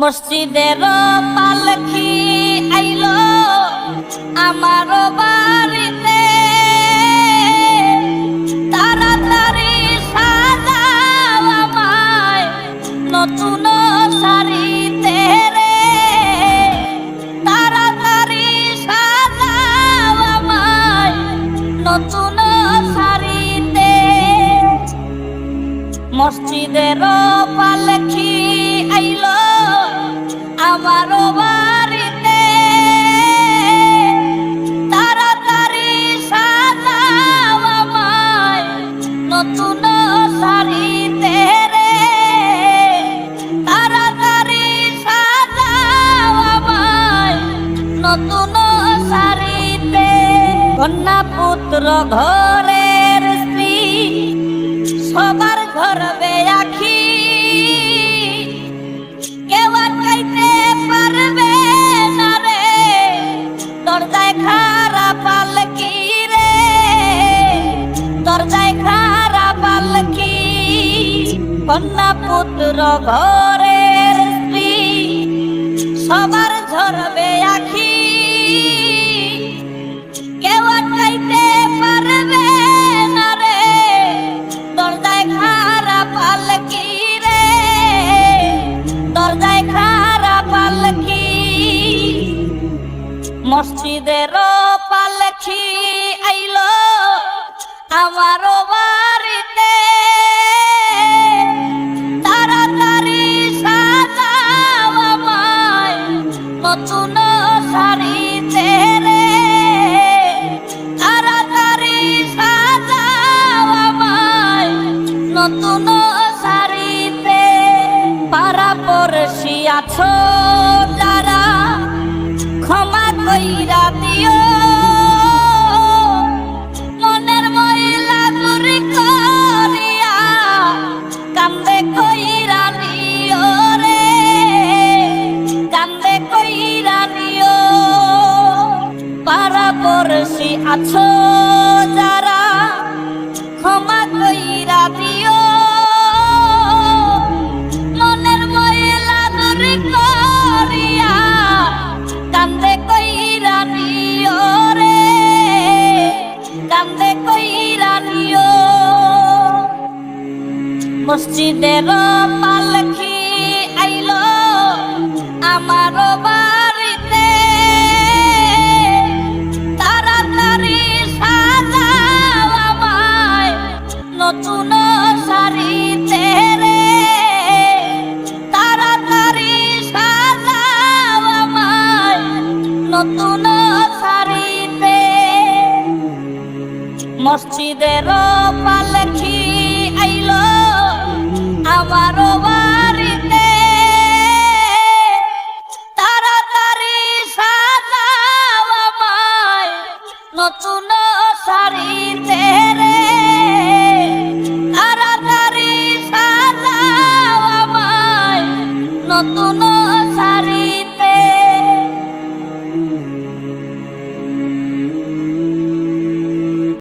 মসজিদের পালকি আইলো আমার বাড়িতে। তাড়াতাড়ি আমায় নতুন শাড়িতে রে। তাড়াতাড়ি আমায় নতুন মসজিদের পালকি আইলো আমার বাড়িতে। তাড়াতাড়ি সাজাও নতুন শাড়িতে রে। তাড়াতাড়ি সাজাও নতুন শাড়িতে। কন্যা পুত্র ঘরের স্ত্রী, সবার ঘরবে আখি। কেউ আটকাইতে পারবে না রে। দরজায় খারাপ পালকি রে? দরজায় খারাপ পালকি কন্যা পুত্র ঘরের স্ত্রী, সবার ঝরবে আখি। মসজিদের পালকি আইলো আমার বাড়িতে। তাড়াতাড়ি সাজাও আমায় নতুন শাড়িতে রে তাড়াতাড়ি সাজাও আমায় নতুন শাড়িতে। পাড়া পড়শি আছো কইরা দিও মনের ময়লা দূরি করিয়া কান্দে কইরা নিও রে কান্দে কইরা নিও পাড়া পড়শি আছো যারা মসজিদের পালকি আইলো আমার বাড়িতে। তাড়াতাড়ি সাজাও আমায় নতুন শাড়িতে রে। তাড়াতাড়ি সাজাও আমায় নতুন শাড়িতে। মসজিদের পালকি তাড়াতাড়ি সাজাও আমায় নতুন শাড়ি